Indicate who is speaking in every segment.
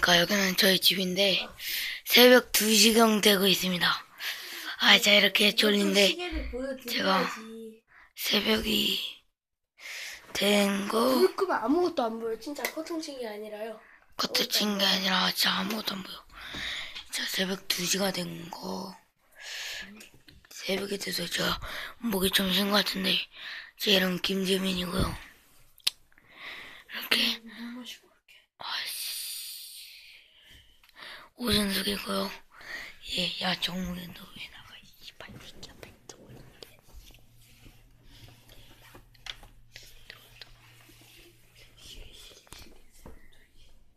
Speaker 1: 안녕하십니까. 여기는 저희 집인데, 새벽 2시경 되고 있습니다. 아, 자, 이렇게 졸린데. 제가- 새벽이 된 거,
Speaker 2: 불 끄면 아무것도 안 보여. 진짜 커튼식이 아니라요.
Speaker 1: 겉에 친게 아니라, 진짜 아무것도 안 보여. 자, 새벽 2시가 된 거, 새벽이 돼서 제가 목이 좀 쉰 것 같은데, 제 이름 김재민이고요. 이렇게,
Speaker 2: 올게.
Speaker 1: 아씨. 오전숙이고요. 예, 야, 정우야, 너왜 나가, 이 씨발 새끼야, 뱉어.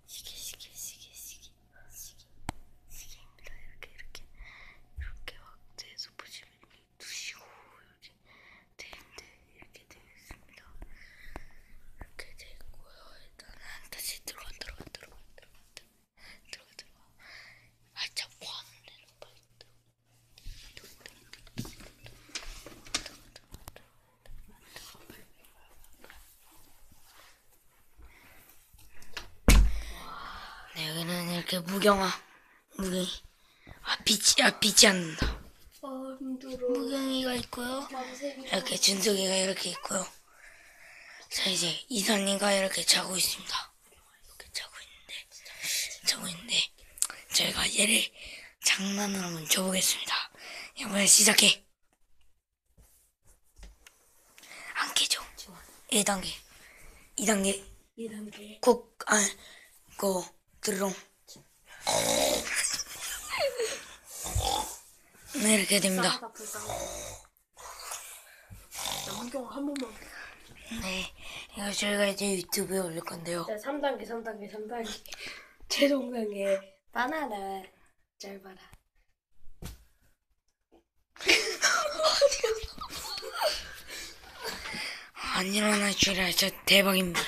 Speaker 1: 시계, 시계, 시계, 시계, 시계, 시계입니다. 이렇게, 이렇게, 이렇게 확대해서 보시면 2시고, 이렇게 되는데, 이렇게 되어 있습니다. 이렇게 돼 있고요. 일단은 다시 들어가, 들어가, 들어가, 들어가, 들어가, 들어가, 들어가. 아, 참, 뭐 하는데, 너 빨리 들어가. 들어가, 들어가, 들어가, 들어가, 들어가, 들어가, 빨리. 네, 여기는 이렇게 무경아, 무경이. 아, 빛이, 아, 빛이 안 난다.
Speaker 2: 아 힘들어.
Speaker 1: 무경이가 있고요. 이렇게 준석이가 이렇게 있고요. 자 이제 이선이가 이렇게 자고 있습니다. 이렇게 자고 있는데 자고 있는데 저희가 얘를 장난을 한번 줘보겠습니다. 이번에 시작해. 안 깨져. 1단계, 2단계,
Speaker 2: 2단계.
Speaker 1: 콕, 아, 고, 드롱. 네 이렇게 됩니다.
Speaker 2: 싸다 불쌍해. 야 문경 한 번만.
Speaker 1: 네, 이거 저희가 이제 유튜브에 올릴 건데요.
Speaker 2: 자 3단계 3단계 3단계. 제 동생에 바나나 잘 봐라.
Speaker 1: 안 일어날 줄이야 진짜 대박입니다.